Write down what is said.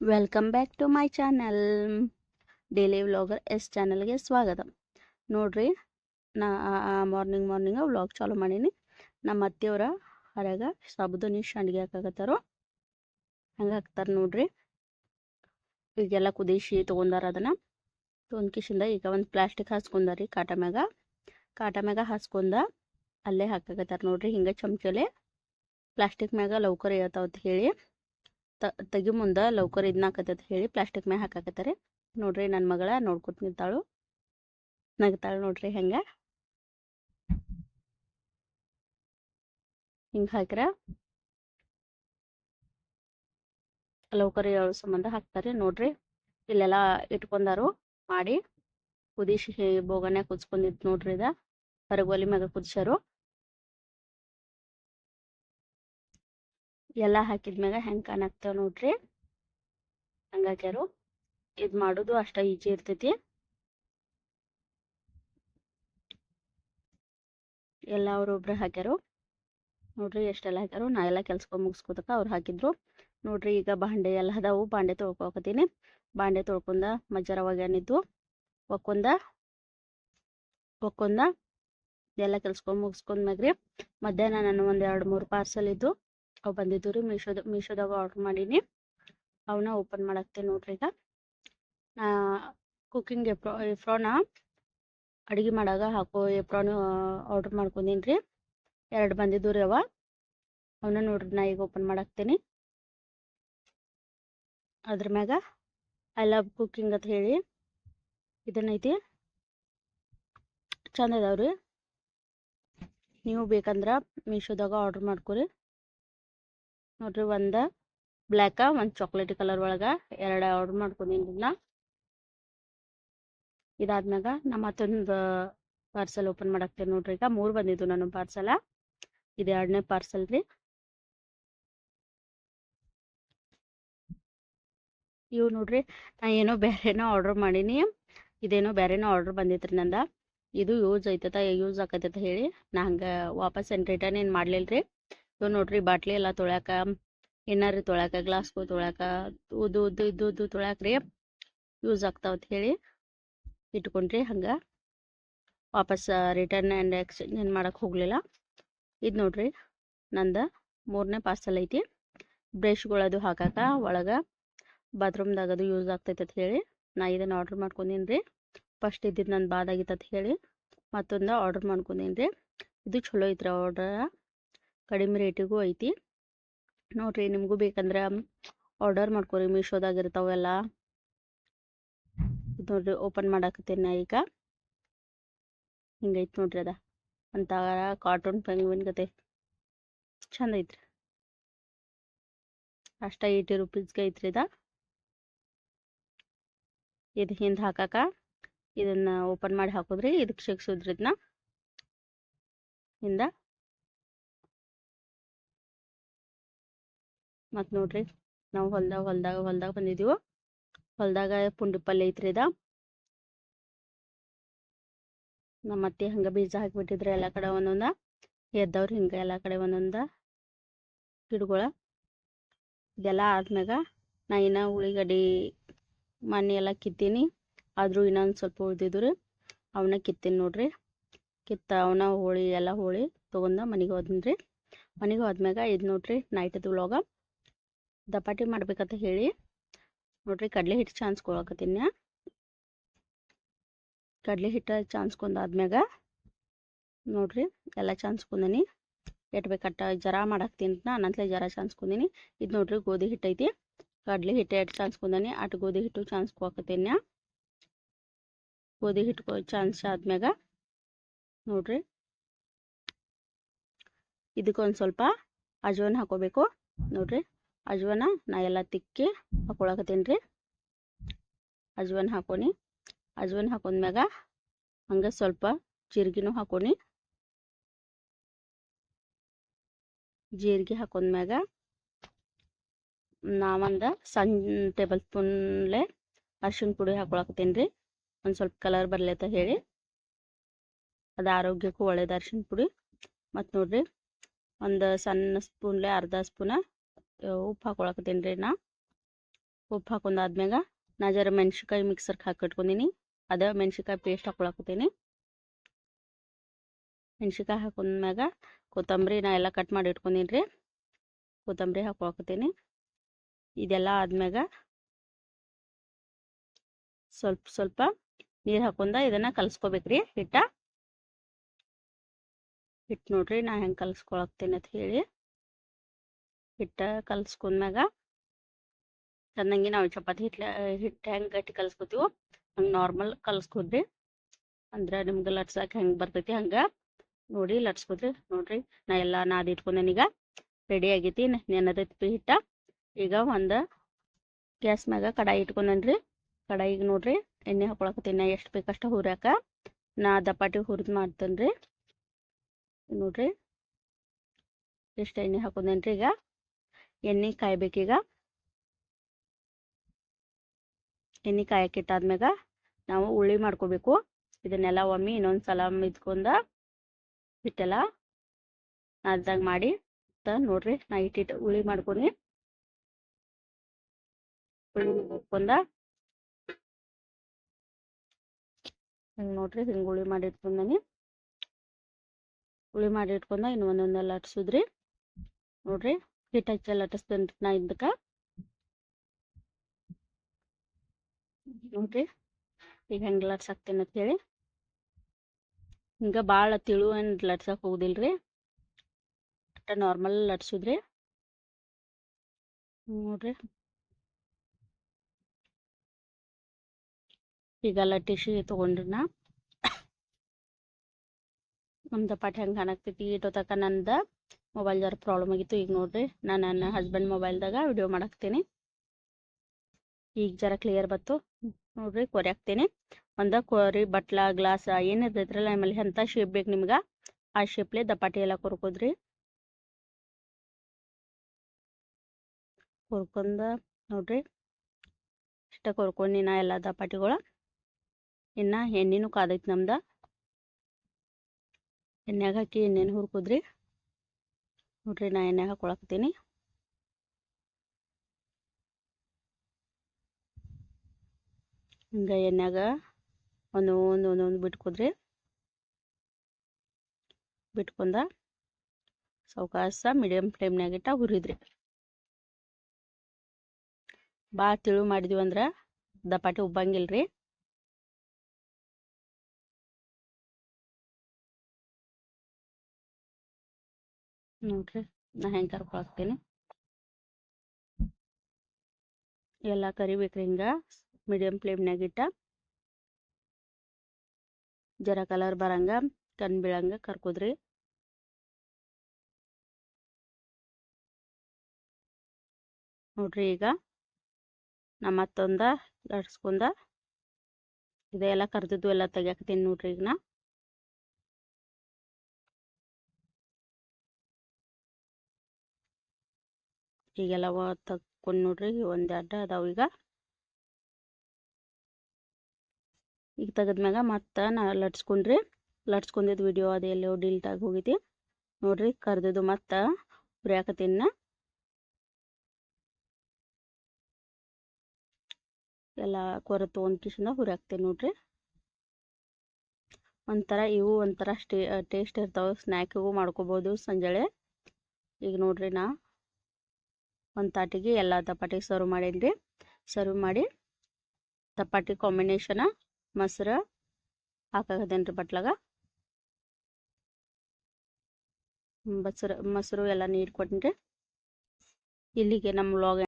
Welcome back to my channel daily vlogger S ಚಾನಲ್ಗೆ ಸ್ವಾಗತ. ನೋಡ್ರಿ, ನಾ ಮಾರ್ನಿಂಗ್ ಮಾರ್ನಿಂಗ್ ವ್ಲಾಗ್ ಚಾಲೂ ಮಾಡೀನಿ. ನಮ್ಮ ಅತ್ತೆಯವರ ಹೊರಗ ಸಾಬುದಾನಿ ಸಂಡಿಗೆ ಹಾಕಾಕತ್ತಾರೋ, ಹಂಗೆ ಹಾಕ್ತಾರೆ ನೋಡ್ರಿ. ಈಗೆಲ್ಲ ಕುದಿಸಿ ತೊಗೊಂಡಾರ ಅದನ್ನು. ತೊಗೊಂಡ್ಕಿಸಿಂದ ಈಗ ಒಂದು ಪ್ಲಾಸ್ಟಿಕ್ ಹಾಸ್ಕೊಂಡಾರಿ ಕಾಟ ಮ್ಯಾಗ. ಕಾಟ ಮ್ಯಾಗ ಹಾಸ್ಕೊಂಡ ಅಲ್ಲೇ ಹಾಕಾಕತ್ತಾರ ನೋಡ್ರಿ, ಹಿಂಗೆ ಚಮಚಲೆ ಪ್ಲಾಸ್ಟಿಕ್ ಮ್ಯಾಗ ಲೌಕರ್ ಹೇಳ್ತಾವಂತ ಹೇಳಿ. ತ, ತೆಗಿ ಮುಂದೆ ಲೌಕರ್ ಇದನ್ನಾಕತ್ತೈತೆ ಹೇಳಿ ಪ್ಲಾಸ್ಟಿಕ್ ಮ್ಯಾಗ ಹಾಕಾಕತ್ತಾರೆ. ನೋಡ್ರಿ ನನ್ನ ಮಗಳ ನೋಡ್ಕೊತ ನಿಂತಾಳು. ನಗ್ತಾಳು ನೋಡ್ರಿ ಹೆಂಗ. ಹಿಂಗ ಹಾಕ್ರ. ಲೌಕರ್ ಹೇಳೋ ಸಂಬಂಧ ಹಾಕ್ತಾರೆ ನೋಡ್ರಿ. ಇಲ್ಲೆಲ್ಲ ಇಟ್ಕೊಂಡಾರು ಮಾಡಿ. ಕುದಿಸಿ ಬೋಗನ್ಯಾಗ ಕುದಿಸ್ಕೊಂಡಿತ್ತು ನೋಡ್ರಿ ಇದ. ಹೊರಗೆ ಒಲಿ ಮ್ಯಾಗ ಕುದಿಸ್ಯಾರು. ಎಲ್ಲ ಹಾಕಿದ್ಮ್ಯಾಗ ಹೆಂಗೆ ಕಾಣಾಕ್ತಾವ ನೋಡ್ರಿ. ಹಂಗಾಕ್ಯಾರು ಇದು ಮಾಡೋದು ಅಷ್ಟ ಈಜಿ ಇರ್ತೈತಿ. ಎಲ್ಲ ಅವ್ರೊಬ್ರು ಹಾಕ್ಯಾರು. ನೋಡ್ರಿ ಎಷ್ಟೆಲ್ಲ ಹಾಕ್ಯಾರು. ನಾ ಎಲ್ಲ ಕೆಲ್ಸಕ್ಕೆ ಮುಗಿಸ್ಕೋತಕ್ಕ ಅವ್ರು ಹಾಕಿದ್ರು. ನೋಡ್ರಿ ಈಗ ಬಾಂಡೆ ಎಲ್ಲ ಅದಾವು. ಬಾಂಡೆ ತೊಳ್ಕೊಕತ್ತೀನಿ. ಬಾಂಡೆ ತೊಳ್ಕೊಂಡ ಮಜ್ಜರ ಒಗ್ಯಾನಿದ್ದು ಒಕ್ಕೊಂದ ಒಕ್ಕೊಂದ ಎಲ್ಲ ಕೆಲ್ಸಕೊಂಡು ಮುಗಿಸ್ಕೊಂಡ್ಮ್ಯಾಗ್ರಿ ಮಧ್ಯಾಹ್ನ ನಾನು ಒಂದ್ ಎರಡು ಮೂರು ಪಾರ್ಸಲ್ ಇದ್ದು ಅವು ಬಂದಿದ್ದು ರೀ ಮೀಶೋದ, ಮೀಶೋದಾಗ ಆರ್ಡ್ರ್ ಮಾಡೀನಿ. ಅವನ್ನ ಓಪನ್ ಮಾಡಾಕ್ತೇನೆ ನೋಡ್ರಿ ಈಗ. ನಾ ಕುಕ್ಕಿಂಗ್ ಎಪ್ರೋ ಎಫ್ರೋನ ಅಡುಗೆ ಮಾಡಾಗ ಹಾಕೋ ಎಪ್ರೋನು ಆರ್ಡ್ರ್ ಮಾಡ್ಕೊಂಡೀನಿ ರೀ ಎರಡು ಬಂದಿದ್ದು ರೀ ಅವ. ಅವನ್ನ ನೋಡ್ರಿ ನಾ ಈಗ ಓಪನ್ ಮಾಡಾಕ್ತೇನೆ. ಅದ್ರ ಮ್ಯಾಗ ಐ ಲವ್ ಕುಕ್ಕಿಂಗ್ ಅಂತ ಹೇಳಿ ಇದನ್ನೈತಿ ಚಂದ ಇದಾವ್ರಿ. ನೀವು ಬೇಕಂದ್ರೆ ಮೀಶೋದಾಗ ಆರ್ಡ್ರ್ ಮಾಡ್ಕೊರಿ. ನೋಡ್ರಿ ಒಂದ ಬ್ಲ್ಯಾಕ, ಒಂದ್ ಚಾಕ್ಲೇಟ್ ಕಲರ್ ಒಳಗೆ ಎರಡು ಆರ್ಡರ್ ಮಾಡ್ಕೊಂಡಿದ್ದೀನಿ ನಾ. ಇದಾದ್ಮ್ಯಾಗ ನಮ್ಮ ಮತ್ತೊಂದು ಪಾರ್ಸಲ್ ಓಪನ್ ಮಾಡಾಕ್ತೇನೆ ನೋಡ್ರಿ ಈಗ, ಮೂರು ಬಂದಿದ್ದು ನನ್ನ ಪಾರ್ಸಲ ಇದು ಎರಡನೇ ಪಾರ್ಸಲ್ ರೀ. ಇವು ನೋಡ್ರಿ, ನಾ ಏನೋ ಬೇರೆನೋ ಆರ್ಡರ್ ಮಾಡೀನಿ. ಇದೇನೋ ಬೇರೆನೋ ಆರ್ಡರ್ ಬಂದಿತ್ತು ನಂದ. ಇದು ಯೂಸ್ ಐತತ ಯೂಸ್ ಆಕತೈತ ಹೇಳಿ. ನಾ ಹಂಗೆ ವಾಪಸ್ ಏನು ರಿಟರ್ನ್ ಏನು ಮಾಡಲಿಲ್ಲ ರೀ ಇವು ನೋಡ್ರಿ ಬಾಟ್ಲಿ ಎಲ್ಲ ತೊಳ್ಯಾಕ, ಏನಾರು ತೊಳ್ಯಾಕ ಗ್ಲಾಸ್ಗೂ ತೊಳ್ಯಾಕ, ಉದ್ದು ಉದ್ದು ಇದ್ದು ಉದ್ದು ರೀ ಯೂಸ್ ಆಗ್ತಾವತ್ ಹೇಳಿ ಇಟ್ಕೊಂಡ್ರಿ ಹಂಗೆ. ವಾಪಸ್ ರಿಟರ್ನ್ ಆ್ಯಂಡ್ ಎಕ್ಸ್ಚೇಂಜ್ ಏನು ಮಾಡೋಕೆ ಹೋಗಲಿಲ್ಲ. ಇದು ನೋಡ್ರಿ ನಂದು ಮೂರನೇ ಪಾರ್ಸಲ್ ಐತಿ. ಬ್ರಷ್ಗಳದು ಹಾಕಾಕ ಒಳಗೆ ಬಾತ್ರೂಮ್ದಾಗ ಅದು ಯೂಸ್ ಆಗ್ತೈತೆ ಅಂತ ಹೇಳಿ ನಾ ಇದನ್ನು ಆರ್ಡ್ರ್ ಮಾಡ್ಕೊಂಡೀನಿ ರೀ. ಫಸ್ಟ್ ಇದ್ದಿದ್ದು ನನ್ನ ಬಾದಾಗಿತ್ತು ಹೇಳಿ ಮತ್ತೊಂದು ಆರ್ಡ್ರ್ ಮಾಡ್ಕೊಂಡೀನಿ ರೀ. ಇದು ಚಲೋ ಐತ್ರಿ ಆರ್ಡ್ರ ಕಡಿಮೆ ರೇಟಿಗೂ ಐತಿ. ನೋಡ್ರಿ ನಿಮಗೂ ಬೇಕಂದ್ರೆ ಆರ್ಡರ್ ಮಾಡ್ಕೊರಿ ಮೀಶೋದಾಗ ಇರ್ತಾವೆಲ್ಲ ನೋಡ್ರಿ ಓಪನ್ ಮಾಡಾಕತ್ತೇನೆ ಈಗ. ಹಿಂಗೈತಿ ನೋಡ್ರಿ ಅದ. ಅಂತ ಕಾರ್ಟೂನ್ ಪೆಂಗ್ವಿನ್ ಗತೆ. ಚಂದ ಐತ್ರಿ. ಅಷ್ಟ ಏಯ್ಟಿ ರುಪೀಸ್ಗೆ ಐತ್ರಿ ಅದ ಇದು ಹಿಂದೆ ಹಾಕಾಕ ಇದನ್ನ ಓಪನ್ ಮಾಡಿ ಹಾಕೋದ್ರಿ ಇದಕ್ಕೆ ಸಿಗ್ಸೋದ್ರಿ ಇದನ್ನ ಹಿಂದ. ಮತ್ತು ನೋಡ್ರಿ ನಾವು ಹೊಲ್ದಾಗ ಹೊಲ್ದಾಗ ಹೊಲ್ದಾಗ ಬಂದಿದ್ದೀವಿ ಹೊಲ್ದಾಗ ಪುಂಡಿ ಪಲ್ಯ ಐತ್ರಿ ಇದ. ನಮ್ಮ ಅತ್ತೆ ಹಂಗ ಬೀಜ ಹಾಕಿಬಿಟ್ಟಿದ್ರ ಎಲ್ಲ ಕಡೆ ಒಂದೊಂದ. ಎದ್ದವ್ರು ಹಿಂಗ ಎಲ್ಲ ಕಡೆ ಒಂದೊಂದ ಗಿಡಗಳ. ಇದೆಲ್ಲ ಆದ್ಮ್ಯಾಗ ನಾ ಇನ್ನ ಉಳ್ಳಿಗಡ್ಡಿ ಮಣ್ಣಿ ಎಲ್ಲ ಕಿತ್ತೀನಿ. ಆದ್ರೂ ಇನ್ನೊಂದು ಸ್ವಲ್ಪ ಉಳ್ದಿದ್ರು ಅವನ್ನ ಕಿತ್ತೀನಿ ನೋಡ್ರಿ. ಕಿತ್ತ ಅವನ್ನ ಹೋಳಿ ಎಲ್ಲ ಹೋಳಿ ತೊಗೊಂಡ ಮನೆಗೆ ಹೋದ್ನಿ ರೀ ಮನೆಗೆ ಹೋದ್ಮ್ಯಾಗ ಇದು ನೋಡ್ರಿ ನೈಟದು ವ್ಲಾಗ. ದಪಾಟಿ ಮಾಡ್ಬೇಕಂತ ಹೇಳಿ. ನೋಡ್ರಿ ಕಡಲೆ ಹಿಟ್ಟು ಚಾನ್ಸ್ ಚಾನ್ಸ್ಕೊಳಕತ್ತೀನಿ ಕಡಲೆ ಹಿಟ್ಟು ಚಾನ್ಸ್ಕೊಂಡಾದ್ಮ್ಯಾಗ ನೋಡ್ರಿ ಎಲ್ಲ ಚಾನ್ಸ್ಕೊಂಡೀನಿ ಎಟ್ಬೇಕಟ್ಟ ಜರ ಮಾಡಾಕ್ತೀನಿ ಜರಾ ಜರ ಚಾನ್ಸ್ಕೊಂಡೀನಿ ಇದು ನೋಡ್ರಿ ಗೋಧಿ ಹಿಟ್ಟು ಐತಿ. ಕಡಲೆ ಹಿಟ್ಟು ಚಾನ್ಸ್ ಕುಂದನಿ ಅಟ್ಟು ಗೋಧಿ ಹಿಟ್ಟು ಚಾನ್ಸ್ ಚಾನ್ಸ್ಕೊಳಕತ್ತೀನಿ ಗೋಧಿ ಹಿಟ್ಟು ಚಾನ್ಸ್ ಆದ್ಮ್ಯಾಗ ನೋಡ್ರಿ. ಇದಕ್ಕೊಂದು ಸ್ವಲ್ಪ ಅಜೋನ್ ಹಾಕೋಬೇಕು. ನೋಡ್ರಿ. ಅಜ್ವಾನ ನಾ ಎಲ್ಲ ತಿಕ್ಕಿ ಹಾಕೊಳಕತ್ತೀನಿ ರೀ. ಅಜ್ವಾನ ಹಾಕೋನಿ. ಅಜ್ವಾನ ಹಾಕೊಂಡ್ಮ್ಯಾಗ ಹಂಗೆ ಸ್ವಲ್ಪ ಜೀರಿಗೆನೂ ಹಾಕೋನಿ. ಜೀರಿಗೆ ಹಾಕೊಂಡ್ಮ್ಯಾಗ ನಾವೊಂದು ಸಣ್ಣ ಟೇಬಲ್ ಸ್ಪೂನ್ಲೆ ಅರ್ಶಿಣ ಪುಡಿ ಹಾಕೊಳಕತ್ತೀನಿ ರೀ. ಒಂದು ಸ್ವಲ್ಪ ಕಲರ್ ಬರ್ಲತ್ತ ಹೇಳಿ. ಅದು ಆರೋಗ್ಯಕ್ಕೂ ಒಳ್ಳೇದು ಅರ್ಶಿನ ಪುಡಿ. ಮತ್ತು ನೋಡ್ರಿ ಒಂದು ಸಣ್ಣ ಸ್ಪೂನ್ಲೆ ಅರ್ಧ ಸ್ಪೂನ ಉಪ್ಪು ಹಾಕೊಳಕತ್ತೀನಿ ರೀ ನಾ ಉಪ್ಪು ಹಾಕೊಂಡಾದ್ಮ್ಯಾಗ ನಾ ಜರ ಮೆಣ್ಸಿಕಾಯಿ ಮಿಕ್ಸರ್ಗೆ ಹಾಕಿಟ್ಕೊಂಡೀನಿ ಅದ ಮೆಣ್ಸಿಕಾಯಿ ಪೇಸ್ಟ್ ಹಾಕೊಳಕತ್ತೀನಿ ಮೆಣ್ಸಿಕಾಯಿ ಹಾಕೊಂಡ್ಮ್ಯಾಗ ಕೊತ್ತಂಬರಿ ನಾ ಎಲ್ಲ ಕಟ್ ಮಾಡಿ ಇಟ್ಕೊಂಡೀನಿ ರೀ ಕೊತ್ತಂಬರಿ ಹಾಕೊಳಕತ್ತೀನಿ ಇದೆಲ್ಲ ಆದ್ಮ್ಯಾಗ ಸ್ವಲ್ಪ ಸ್ವಲ್ಪ ನೀರು ಹಾಕೊಂಡ ಇದನ್ನ ಕಲಸ್ಕೋಬೇಕ್ರಿ ಹಿಟ್ಟ ಹಿಟ್ಟು ನೋಡ್ರಿ ನಾ ಹೆಂಗೆ ಕಲಸ್ಕೊಳಕ್ತೀನಿ ಅಂತ ಹೇಳಿ ಹಿಟ್ಟ ಕಲ್ಸ್ಕೊಂಡ್ಮ್ಯಾಗ ಚೆನ್ನಾಗಿ ನಾವು ಚಪಾತಿ ಹಿಟ್ಲ, ಹಿಟ್ಟು ಹೆಂಗೆ ಗಟ್ಟಿ ಕಲ್ಸ್ಕೊತೀವೋ ಹಂಗೆ ನಾರ್ಮಲ್ ಕಲ್ಸ್ಕೊಡ್ರಿ. ಅಂದ್ರೆ ನಿಮ್ಗೆ ಲಟ್ಸಕ್ಕೆ ಹೆಂಗೆ ಬರ್ತೈತಿ ಹಂಗೆ ನೋಡಿ ಲಟ್ಸ್ಕೊಡ್ರಿ. ನೋಡ್ರಿ ನಾ ಎಲ್ಲ ನಾದಿ ಇಟ್ಕೊಂಡೇನೀಗ ರೆಡಿ ಆಗೈತಿ ನೆನದೈತಿ ಹಿಟ್ಟ. ಈಗ ಒಂದು ಗ್ಯಾಸ್ ಮ್ಯಾಗ ಕಡಾಯಿ ಇಟ್ಕೊಂಡೇನ್ರಿ. ಕಡಾಯಿಗೆ ನೋಡ್ರಿ ಎಣ್ಣೆ ಹಾಕೊಳಕತ್ತೀನಿ ನಾ ಎಷ್ಟು ಬೇಕಷ್ಟು ಹುರ್ಯಾಕ ನಾ ದಪಾಟಿ ಹುರಿದು ಮಾಡ್ತೇನೆ ರೀ ನೋಡ್ರಿ ಎಷ್ಟು ಎಣ್ಣೆ ಹಾಕೊಂಡೇನ್ರಿ ಈಗ ಎಣ್ಣೆ ಕಾಯ್ಬೇಕೀಗ ಎಣ್ಣೆ ಕಾಯಕ್ಕಿಟ್ಟಾದ್ಮ್ಯಾಗ ನಾವು ಉಳ್ಳಿ ಮಾಡ್ಕೋಬೇಕು. ಇದನ್ನೆಲ್ಲ ಒಮ್ಮೆ ಇನ್ನೊಂದು ಸಲ ಮಿದ್ಕೊಂಡ ಹಿಟ್ಟೆಲ್ಲ ಮಾಡಿ ನೋಡ್ರಿ. ನಾ ಇಟ್ಟಿಟ್ಟು ಉಳಿ ಮಾಡ್ಕೊಂಡಿ ಉಳಿ ಮಾಡ್ಕೊಂಡ ಹಿಂಗೆ ನೋಡ್ರಿ ಹಿಂಗೆ ಹುಳಿ ಮಾಡಿ ಇಟ್ಕೊಂಡನಿ. ಉಳಿ ಮಾಡಿ ಇಟ್ಕೊಂಡ ಇನ್ನು ಒಂದೊಂದೆಲ್ಲ ಅಟ್ಸುದ್ರಿ ನೋಡ್ರಿ. ಲಟ್ಟಿಸ್ತೇನೆ ನಾ ಇದಕ್ಕೆ ನೋಡ್ರಿ ಈಗ ಹೆಂಗೆ ಲಟ್ಸಾಕ್ತೇನೆ ಅಂತೇಳಿ ಹಿಂಗೆ ಭಾಳ ತಿಳು ಏನು ಲಡ್ಸಕ್ ಹೋಗುದಿಲ್ರಿ? ಅಷ್ಟ ನಾರ್ಮಲ್ ಲಟ್ಸುದ್ರಿ. ನೋಡ್ರಿ. ಈಗ ಲಟ್ಟಿಸಿ ತೊಗೊಂಡ್ರಿ ನಾ. ನಮ್ಮ ದಪಾಟಿ ಹೆಂಗ್ ಕಾಣಾಕ್ತೈತಿ ಇಟೋ ನಂದ ನಂದು. ಮೊಬೈಲ್ ಜರ ಪ್ರಾಬ್ಲಮ್ ಆಗಿತ್ತು, ಈಗ ನೋಡ್ರಿ. ನಾನು ನನ್ನ ಹಸ್ಬೆಂಡ್ ಮೊಬೈಲ್ದಾಗ ವಿಡಿಯೋ ಮಾಡಾಕ್ತೀನಿ. ಈಗ ಜರ ಕ್ಲಿಯರ್ ಬತ್ತು ನೋಡ್ರಿ ಕೊರಿ ಹಾಕ್ತೀನಿ. ಒಂದು ಕೊರಿ ಬಟ್ಲ ಗ್ಲಾಸ್ ಏನು ಇರ್ತೈತ್ರಲ್ಲ ಆಮೇಲೆ ಎಂಥ ಶೇಪ್ ಬೇಕು ನಿಮ್ಗೆ, ಆ ಶೇಪ್ಲೆ ದಪಾಟಿ ಎಲ್ಲ ಕೊರ್ಕೋದ್ರಿ. ಕೊರ್ಕೊಂಡ, ನೋಡ್ರಿ. ಇಷ್ಟ ಕೊರ್ಕೊಂಡಿ ನಾ ಎಲ್ಲ ದಪಾಟಿಗಳು ಇನ್ನು ಎಣ್ಣೆನೂ ಕಾದೈತಿ ನಮ್ದು. ಎಣ್ಣೆಗೆ ಹಾಕಿ ಎಣ್ಣೆನ ಹುರ್ಕೋದ್ರಿ. ನೋಡ್ರಿ ನಾ ಎಣ್ಣೆ ಹಾಕೊಳಕತ್ತೀನಿ. ಹಿಂಗೆ ಎಣ್ಣೆಗ ಒಂದೊಂದು ಒಂದೊಂದು ಬಿಟ್ಕೊದ್ರಿ. ಬಿಟ್ಕೊಂಡ ಸೌಕಾಸ ಮೀಡಿಯಮ್ ಫ್ಲೇಮ್ನಾಗ ಇಟ್ಟ ಹುರಿದ್ರಿ. ಭಾಳ ತಿಳು ಮಾಡಿದ್ವಿ ಅಂದ್ರೆ ದಪಾಟಿ ಉಬ್ಬಂಗಿಲ್ರಿ. ನೋಡ್ರಿ, ನಾ ಹೆಂಗೆ ಕರ್ಕೊಳಕ್ತೀನಿ. ಎಲ್ಲ ಕರಿಬೇಕ್ರಿ ಹಿಂಗ ಮೀಡಿಯಂ ಫ್ಲೇಮ್ನಾಗ ಇಟ್ಟ. ಜರ ಕಲರ್ ಬರಂಗ ಕಣ್ ಬೀಳಂಗ ಕರ್ಕೋದ್ರಿ. ನೋಡ್ರಿ ಈಗ, ನಾ ಮತ್ತೊಂದ ಲಟ್ಸ್ಕೊಂಡ ಇದೆಲ್ಲ ಕರ್ದಿದ್ದು ಎಲ್ಲ ತೆಗಿಯಾಕತ್ತೀನಿ ನೋಡ್ರಿ ಈಗ ನಾ. ಈಗೆಲ್ಲ ತಕ್ಕೊಂಡು ನೋಡ್ರಿ ಒಂದು ಅಡ್ಡ ಅದಾವ ಈಗ. ಈಗ ತೆಗೆದ್ಮ್ಯಾಗ ಮತ್ತೆ ನಾ ಲಟ್ಸ್ಕೊಂಡ್ರಿ. ಲಟ್ಸ್ಕೊಂಡಿದ್ದು ವಿಡಿಯೋ ಅದು ಎಲ್ಲೋ ಡಿಲ್ಟ್ ಆಗಿ ಹೋಗೈತಿ. ನೋಡ್ರಿ ಕರ್ದಿದ್ದು ಮತ್ತೆ ಹುರಿಯಾಕತ್ತೀನಿ ಎಲ್ಲ ಕೊರ ತೊಗೊಂಡು ಕಿಶಿಂದ ಹುರಿಯಾಕ್ತೀನಿ ನೋಡ್ರಿ. ಒಂಥರ ಇವು ಒಂಥರ ಸ್ಟೇ, ಟೇಸ್ಟ್ ಇರ್ತಾವೆ. ಸ್ನ್ಯಾಕಿಗೂ ಮಾಡ್ಕೋಬೋದು ಸಂಜೆಳೆ. ಈಗ ನೋಡ್ರಿ ನಾ. ಒಂದು ತಾಟಿಗೆ ಎಲ್ಲ ದಪಾಟಿಗೆ ಸರ್ವ್ ಮಾಡೀನಿ ರೀ ಸರ್ವ್ ಮಾಡಿ ದಪಾಟಿ ಕಾಂಬಿನೇಷನ ಮೊಸರು ಹಾಕಾಕತ್ತೇನೆ ರೀ ಬಟ್ಲಾಗ ಮೊಸರು ಮೊಸರು ಎಲ್ಲ ನೀರು ರೀ ಇಲ್ಲಿಗೆ ನಮ್ಮ ವ್ಲಾಗ್